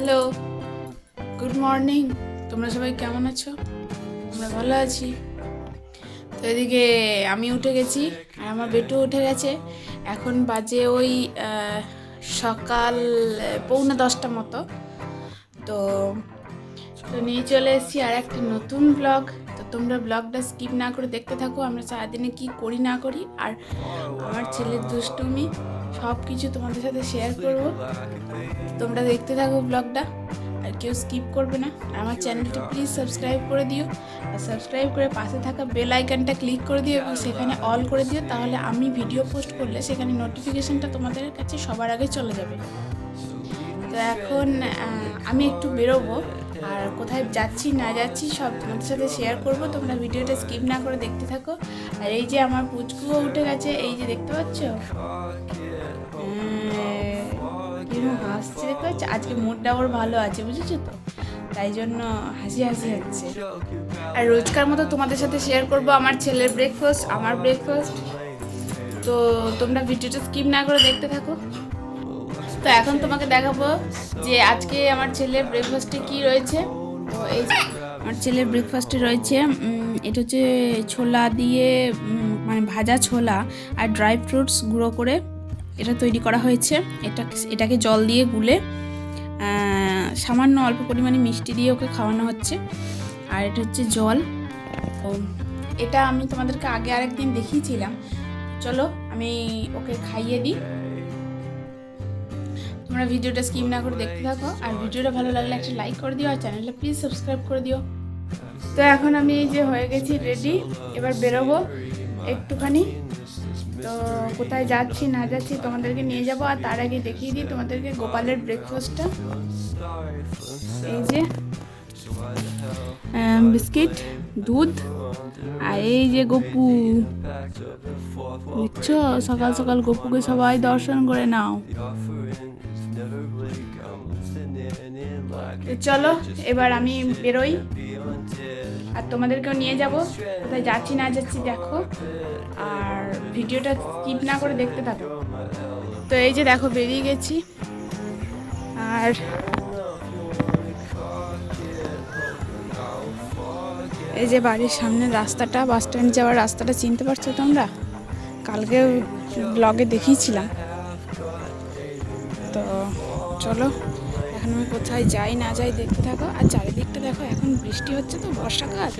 Hello, good morning. তোমরা সবাই কেমন আছো? আমরা ভালো আছি। তো এদিকে আমি উঠে গেছি আর আমার বেটু উঠে গেছে। এখন বাজে ওই সকাল, পৌনে দশটা মতো। তো তো নিয়ে চলে এসেছি আর একটা নতুন ব্লগ তো তোমরা ব্লগটা স্কিপ না করে দেখতে থাকো। আমরা সারাদিনে কি করি না করি। আর আমার ছেলের দুষ্টুমি। সব কিছু তোমাদের সাথে শেয়ার করব। তোমরা দেখতে থাকো ব্লগটা আর কেউ স্কিপ করবে না। আমার চ্যানেলটা প্লিজ সাবস্ক্রাইব করে দিও। আর সাবস্ক্রাইব করে পাশে থাকা বেল আইকনটা ক্লিক করে দিও এবং সেখানে অল করে দিও। তাহলে আমি ভিডিও পোস্ট করলে সেখানে নোটিফিকেশানটা তোমাদের কাছে সবার আগে চলে যাবে। তো এখন আমি একটু বেরোবো। আর কোথায় যাচ্ছি, না যাচ্ছি, সব তোমাদের সাথে শেয়ার করব। তোমরা ভিডিওটা স্কিপ না করে দেখতে থাকো। আর এই যে আমার পুচকুও উঠে গেছে, এই যে দেখতে পাচ্ছ? হাসছে দেখতে পাচ্ছ? আজকে মুডটা ওর ভালো আছে, বুঝেছ তো? তাই জন্য হাসি হাসি হচ্ছে আর রোজকার মতো তোমাদের সাথে শেয়ার করব আমার ছেলের ব্রেকফাস্ট আমার ব্রেকফাস্ট তো তোমরা ভিডিওটা স্কিপ না করে দেখতে থাকো। তো এখন তোমাকে দেখাবো যে আজকে আমার ছেলের ব্রেকফাস্টে কি রয়েছে। তো এই আমার ছেলের ব্রেকফাস্টে রয়েছে এটা হচ্ছে ছোলা দিয়ে মানে ভাজা ছোলা আর ড্রাই ফ্রুটস গুঁড়ো করে এটা তৈরি করা হয়েছে। এটা, এটাকে জল দিয়ে গুলে সামান্য অল্প পরিমাণে মিষ্টি দিয়ে ওকে খাওয়ানো হচ্ছে। আর এটা হচ্ছে জল। তো এটা আমি তোমাদেরকে আগে আরেকদিন দেখিয়েছিলাম। চলো আমি ওকে খাইয়ে দিই। তোমরা ভিডিওটা স্কিপ না করে দেখতে থাকো। আর ভিডিওটা ভালো লাগলে একটা লাইক করে দিও, আর চ্যানেলটা প্লিজ সাবস্ক্রাইব করে দিও। তো এখন আমি এই যে হয়ে গেছি রেডি এবার বেরোবো একটুখানি। তো কোথায় যাচ্ছি, না যাচ্ছি তোমাদেরকে নিয়ে যাব, আর তার আগে দেখিয়ে দিই তোমাদেরকে গোপালের ব্রেকফাস্টটা এই যে বিস্কিট, দুধ, আর এই যে গপু। দেখছ সকাল সকাল গপুকে সবাই দর্শন করে নাও। তো চলো এবার আমি বেরোই। আর তোমাদেরকেও নিয়ে যাব। কোথায় যাচ্ছি না যাচ্ছি দেখো। আর ভিডিওটা স্কিপ না করে দেখতে থাকো। তো এই যে দেখো বেরিয়ে গেছি। আর এই যে বাড়ির সামনে রাস্তাটা বাস স্ট্যান্ড যাওয়ার রাস্তাটা চিনতে পারছ তোমরা? কালকে ব্লগে দেখিয়েছিলাম। তো চলো এখন আমি কোথায় যাই না যাই দেখতে থাকো। আর চারিদিকটা দেখো, এখন বৃষ্টি হচ্ছে তো, বর্ষাকাল।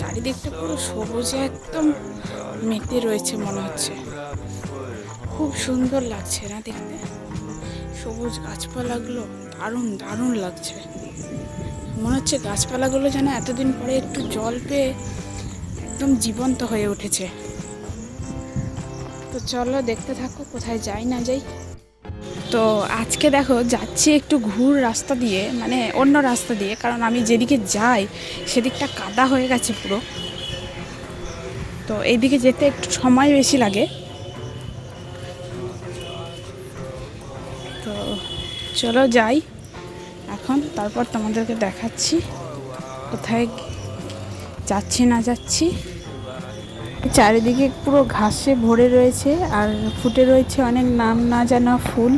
চারিদিকটা পুরো সবুজে, একদম মেতে রয়েছে মনে হচ্ছে। খুব সুন্দর লাগছে না দেখতে। সবুজ গাছপালাগুলো দারুণ দারুণ লাগছে। মনে হচ্ছে গাছপালাগুলো যেন এতদিন পরে একটু জল পেয়ে একদম জীবন্ত হয়ে উঠেছে। তো চলো দেখতে থাকো, কোথায় যাই না যাই। তো আজকে দেখো যাচ্ছি একটু ঘুর রাস্তা দিয়ে মানে অন্য রাস্তা দিয়ে, কারণ আমি যেদিকে যাই সেদিকটা কাদা হয়ে গেছে পুরো। তো এইদিকে যেতে একটু সময় বেশি লাগে। তো চলো যাই। এখন তারপর তোমাদেরকে দেখাচ্ছি কোথায় যাচ্ছি না যাচ্ছি। চারিদিকে পুরো ঘাসে ভরে রয়েছে আর ফুটে রয়েছে অনেক নাম না জানা ফুল।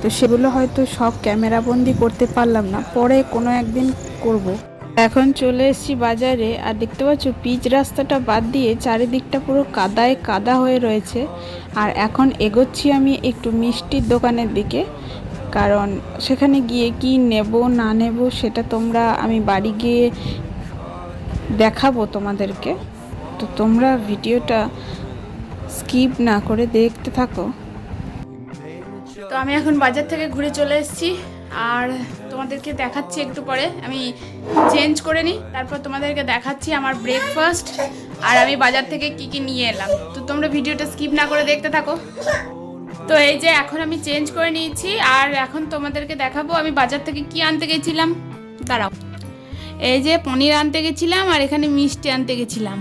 তো সেগুলো হয়তো সব ক্যামেরা বন্দি করতে পারলাম না। পরে কোনো একদিন করব। এখন চলে এসেছি বাজারে আর দেখতে পাচ্ছ, পিচ রাস্তাটা বাদ দিয়ে চারিদিকটা পুরো কাদায় কাদা হয়ে রয়েছে। আর এখন এগোচ্ছি আমি একটু মিষ্টির দোকানের দিকে। কারণ সেখানে গিয়ে কি নেব, না নেব, সেটা তোমরা আমি বাড়ি গিয়ে দেখাবো তোমাদেরকে। তো তোমরা ভিডিওটা স্কিপ না করে দেখতে থাকো। তো আমি এখন বাজার থেকে ঘুরে চলে এসেছি, আর তোমাদেরকে দেখাচ্ছি একটু পরে। আমি চেঞ্জ করে নিই, তারপর তোমাদেরকে দেখাচ্ছি আমার ব্রেকফাস্ট আর আমি বাজার থেকে কি কি নিয়ে এলাম। তো তোমরা ভিডিওটা স্কিপ না করে দেখতে থাকো। তো এই যে এখন আমি চেঞ্জ করে নিয়েছি, আর এখন তোমাদেরকে দেখাবো আমি বাজার থেকে কি আনতে গেছিলাম। দাঁড়াও। এই যে পনির আনতে গেছিলাম, আর এখানে মিষ্টি আনতে গেছিলাম।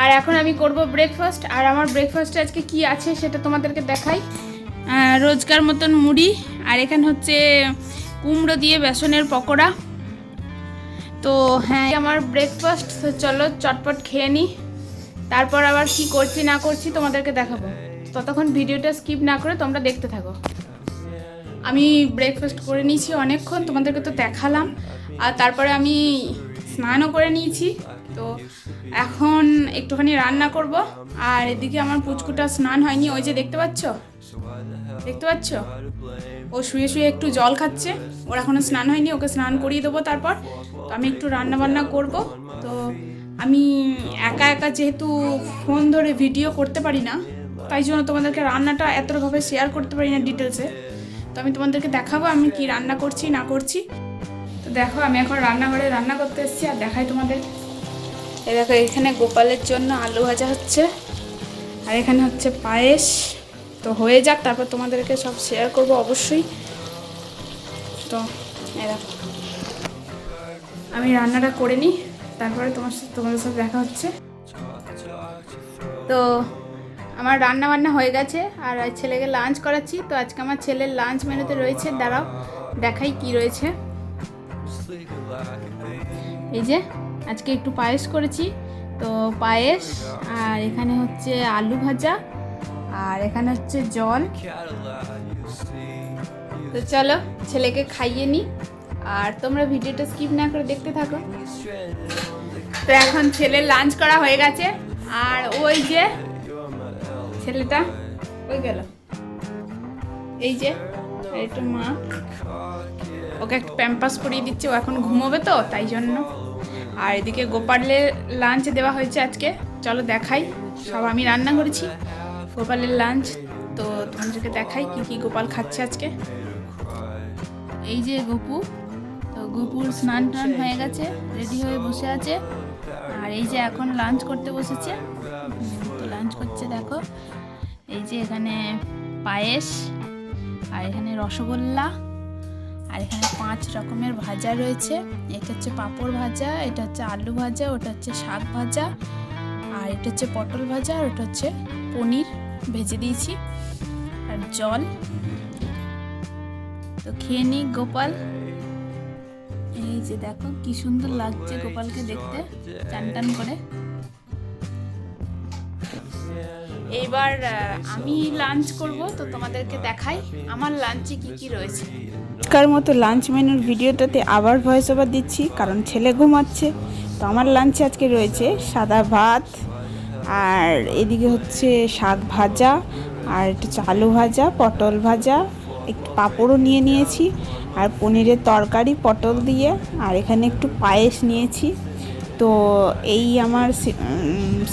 আর এখন আমি করব ব্রেকফাস্ট আর আমার ব্রেকফাস্টে আজকে কি আছে সেটা তোমাদেরকে দেখাই। রোজকার মতন মুড়ি, আর এখানে হচ্ছে কুমড়ো দিয়ে বেসনের পকোড়া। তো হ্যাঁ আমার ব্রেকফাস্ট চলো চটপট খেয়ে নিই তারপর আবার কি করছি না করছি তোমাদেরকে দেখাবো। ততক্ষণ ভিডিওটা স্কিপ না করে তোমরা দেখতে থাকো। আমি ব্রেকফাস্ট করে নিয়েছি অনেকক্ষণ, তোমাদেরকে তো দেখালাম। আর তারপরে আমি স্নানও করে নিয়েছি। তো এখন একটুখানি রান্না করব, আর এদিকে আমার পুচকুটা স্নান হয়নি, ওই যে দেখতে পাচ্ছ? দেখতে পাচ্ছ? ও শুয়ে শুয়ে একটু জল খাচ্ছে, ওর এখনও স্নান হয়নি, ওকে স্নান করিয়ে দেবো তারপর। তো আমি একটু রান্না বান্না করব, তো আমি একা একা যেহেতু ফোন ধরে ভিডিও করতে পারি না, তাই জন্য তোমাদেরকে রান্নাটা এতভাবে শেয়ার করতে পারি না ডিটেলসে তো আমি তোমাদেরকে দেখাবো আমি কি রান্না করছি, না করছি। তো দেখো, আমি এখন রান্নাঘরে রান্না করতে এসেছি, আর দেখাই তোমাদের এই দেখো, এখানে গোপালের জন্য আলু ভাজা হচ্ছে, আর এখানে হচ্ছে পায়েস। তো হয়ে যাক, তারপর তোমাদেরকে সব শেয়ার করব অবশ্যই। তো এই দেখো, আমি রান্নাটা করে নিই, তারপরে তোমার সাথে তোমাদের সাথে দেখা হচ্ছে। তো আমার রান্না বান্না হয়ে গেছে, আর ছেলেকে লাঞ্চ করাচ্ছি। তো আজকে আমার ছেলের লাঞ্চ মেনুতে রয়েছে, দাঁড়াও, দেখাই কি রয়েছে। এই যে আজকে একটু পায়েস করেছি। তো পায়েস আর এখানে হচ্ছে আলু ভাজা আর এখানে হচ্ছে জল। তো চলো ছেলেকে খাইয়ে নিই আর তোমরা ভিডিওটা স্কিপ না করে দেখতে থাকো। তো এখন ছেলের লাঞ্চ করা হয়ে গেছে। আর ওই যে ছেলেটা ওই গেল। এই যে একটু মা। ওকে একটু প্যাম্পাস করিয়ে দিচ্ছে, ও এখন ঘুমোবে তো, তাই জন্য। আর এদিকে গোপালের লাঞ্চ দেওয়া হয়েছে আজকে। চলো দেখাই। সব আমি রান্না করেছি। গোপালের লাঞ্চ তো তোমাদেরকে দেখাই কি কি গোপাল খাচ্ছে আজকে। এই যে গপু, তো গপুর স্নান টান হয়ে গেছে রেডি হয়ে বসে আছে। আর এই যে এখন লাঞ্চ করতে বসেছে। তো লাঞ্চ করছে, দেখো। এই যে এখানে পায়েস, আর এখানে রসগোল্লা। এখানে পাঁচ রকমের ভাজা রয়েছে। এটা হচ্ছে পাঁপড় ভাজা, এটা হচ্ছে আলু ভাজা, ওটা হচ্ছে শাক ভাজা, আর এটা হচ্ছে পটল ভাজা, আর ওটা হচ্ছে পনির ভেজে দিয়েছি। আর জল। তো খেয়ে নিই গোপাল। এই যে দেখো, কি সুন্দর লাগছে গোপালকে দেখতে। টান টান করে। এইবার আমি লাঞ্চ করব, তো তোমাদেরকে দেখাই আমার লাঞ্চে কি কি রয়েছে। কার মতো লাঞ্চ মেনুর ভিডিওটাতে আবার ভয়েস ওভার দিচ্ছি, কারণ ছেলে ঘুমাচ্ছে। তো আমার লাঞ্চে আজকে রয়েছে সাদা ভাত, আর এদিকে হচ্ছে শাক ভাজা, আর একটু চালু ভাজা, পটল ভাজা, একটু পাঁপড়ও নিয়ে নিয়েছি, আর পনিরের তরকারি, পটল দিয়ে, আর এখানে একটু পায়েস নিয়েছি। তো এই আমার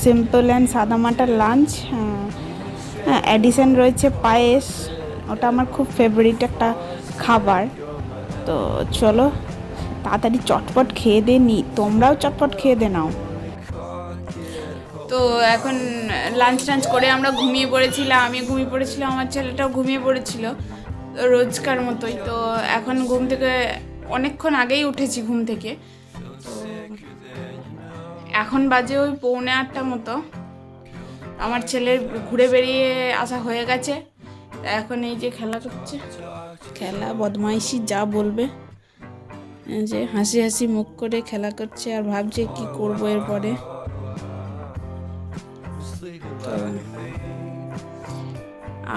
সিম্পল অ্যান্ড সাদামাটার লাঞ্চ অ্যাডিশন রয়েছে পায়েস, ওটা আমার খুব ফেভারিট একটা খাবার। তো চলো, তাড়াতাড়ি চটপট খেয়ে দে নি, তোমরাও চটপট খেয়ে দে নাও। তো এখন লাঞ্চ টাঞ্চ করে আমরা ঘুমিয়ে পড়েছিলাম, আমি ঘুমিয়ে পড়েছিলাম, আমার ছেলেটাও ঘুমিয়ে পড়েছিল, রোজকার মতোই। তো এখন ঘুম থেকে, অনেকক্ষণ আগেই উঠেছি ঘুম থেকে। এখন বাজে ওই পৌনে আটটা মতো। আমার ছেলের ঘুরে বেরিয়ে আসা হয়ে গেছে। এখন এই যে খেলা করছে। খেলা, বদমাইশি, যা বলবে। যে হাসি হাসি মুখ করে খেলা করছে আর ভাবছে কি করব এরপরে।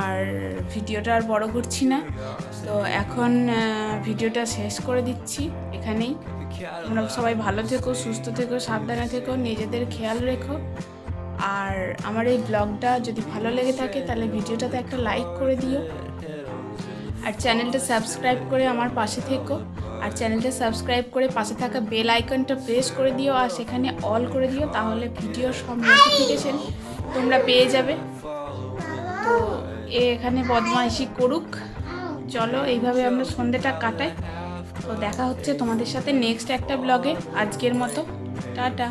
আর ভিডিওটা আর বড় করছি না। তো এখন ভিডিওটা শেষ করে দিচ্ছি এখানেই। তোমরা সবাই ভালো থেকো, সুস্থ থেকো, সাবধানে থেকো, নিজেদের খেয়াল রেখো। আর আমার এই ব্লগটা যদি ভালো লেগে থাকে, তাহলে ভিডিওটাতে একটা লাইক করে দিও। আর চ্যানেলটা সাবস্ক্রাইব করে আমার পাশে থেকো। আর চ্যানেলটা সাবস্ক্রাইব করে পাশে থাকা বেল আইকনটা প্রেস করে দিও, আর সেখানে অল করে দিও, তাহলে ভিডিও সব নোটিফিকেশন তোমরা পেয়ে যাবে। তো এখানে বদমাইশি করুক। চলো এইভাবে আমরা সন্ধ্যেটা কাটাই। তো দেখা হচ্ছে তোমাদের সাথে নেক্সট একটা ব্লগে আজকের মতো, টাটা।